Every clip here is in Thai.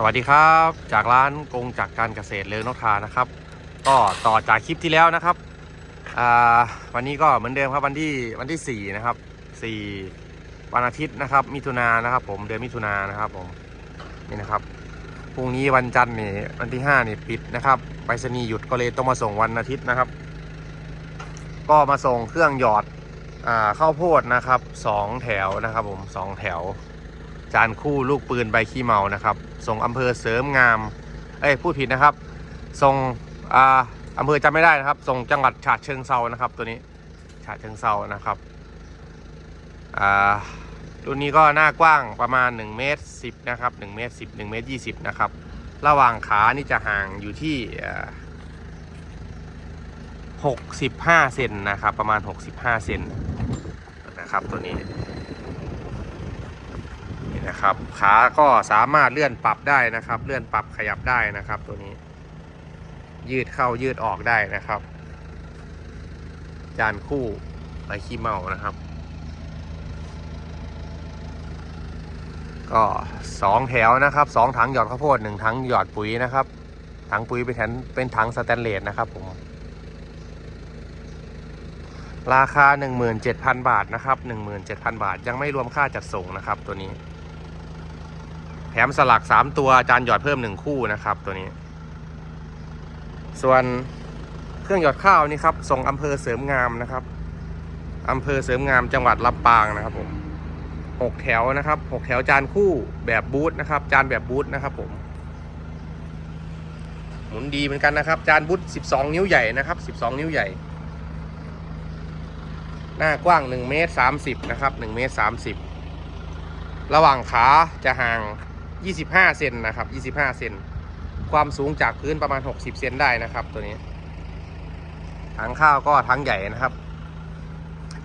สวัสดีครับ จากร้านกงจากการเกษตรเลืองนกทานะครับ ก็ต่อจากคลิปที่แล้วนะครับวันนี้ก็เหมือนเดิมครับวันที่วันที่ 4 นะครับ 4 วันอาทิตย์นะครับ มิถุนายนนะครับ ผมเดือนมิถุนายนนะครับผมนี่นะครับพรุ่งนี้วันจันทร์นี่วันที่5นี่ปิดนะครับไปรษณีย์หยุดก็เลยต้องมาส่งวันอาทิตย์นะครับ ก็มาส่งเครื่องหยอดอข้าวโพดนะครับสองแถวนะครับผมสองแถว จานคู่ลูกปืนใบขี้เมานะครับ ส่งอำเภอเสริมงาม เอ้ยพูดผิดนะครับ ส่งอ่าอำเภอจำไม่ได้นะครับ ส่งจังหวัดฉะเชิงเซานะครับ ตัวนี้ฉะเชิงเซานะครับอ่ารุ่นนี้ก็หน้ากว้างประมาณ1เมตร10นะครับ1เมตร10 1เมตร20นะครับระหว่างขานี่จะห่างอยู่ที่65เซนนะครับประมาณ 65เซนนะครับตัวนี้ นะครับ ขาก็สามารถเลื่อนปรับได้นะครับ เลื่อนปรับขยับได้นะครับ ตัวนี้ ยืดเข้ายืดออกได้นะครับ จานคู่ไรขี้เมานะครับ ก็สองแถวนะครับสองถังหยอดข้าวโพดหนึ่งถังหยอดปุ๋ยนะครับ ถังปุ๋ยเป็นถังเป็นถังสแตนเลสนะครับผมราคา 17,000 บาทนะครับ 17,000 บาท ยังไม่รวมค่าจัดส่งนะครับตัวนี้ มสลัก3ตัวจานหยอดเพิ่ม1คู่นะครับตัวนี้ ส่วนเครื่องหยอดข้าวนี่ครับส่งอำเภอเสริมงามนะครับอำเภอเสริมงามจังหวัดลำปางนะครับผมหกแถวนะครับหกแถวจานคู่แบบบูธนะครับ จานแบบบูธนะครับผมหมุนดีเหมือนกันนะครับ จานบูธ12 นิ้วใหญ่นะครับ 12 นิ้วใหญ่ หน้ากว้าง1เมตร30นะครับ1เมตร30 ระหว่างขาจะห่าง 25 เซนนะครับ 25 เซน ความสูงจากพื้นประมาณ 60 เซนได้นะครับ ตัวนี้ ถังข้าวก็ถังใหญ่นะครับ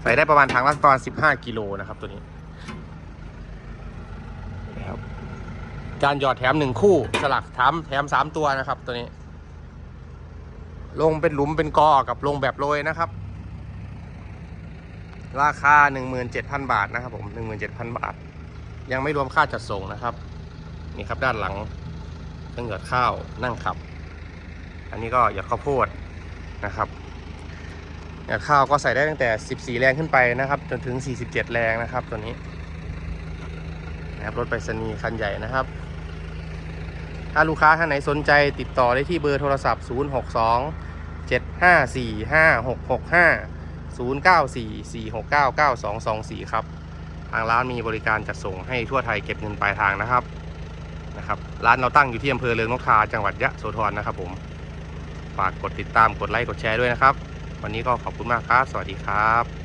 ใส่ได้ประมาณถังละประมาณ15 กิโลนะครับ ตัวนี้นี่ครับจานหยอดแถมหนึ่งคู่สลักแถมแถมสามตัวนะครับ ตัวนี้ ลงเป็นหลุมเป็นกอกับลงแบบโรยนะครับ ราคา 17,000 บาทนะครับผม 17,000 บาท ยังไม่รวมค่าจัดส่งนะครับ นี่ครับด้านหลังเครื่องหยอดข้าวนั่งขับ อันนี้ก็หยอดข้าวโพดนะครับหยอดข้าวก็ใส่ได้ตั้งแต่ 14 แรงขึ้นไปนะครับ จนถึง 47 แรงนะครับตัวนี้นะครับรถไปรษณีย์คันใหญ่นะครับ ถ้าลูกค้าท่านไหนสนใจติดต่อได้ที่เบอร์โทรศัพท์ 062 754 5665 0944699224 ครับ ทางร้านมีบริการจัดส่งให้ทั่วไทยเก็บเงินปลายทางนะครับ นะครับร้านเราตั้งอยู่ที่อำเภอเลืองนกทาจังหวัดยะโสธรนะครับผมฝากกดติดตามกดไลค์กดแชร์ด้วยนะครับ วันนี้ก็ขอบคุณมากครับ สวัสดีครับ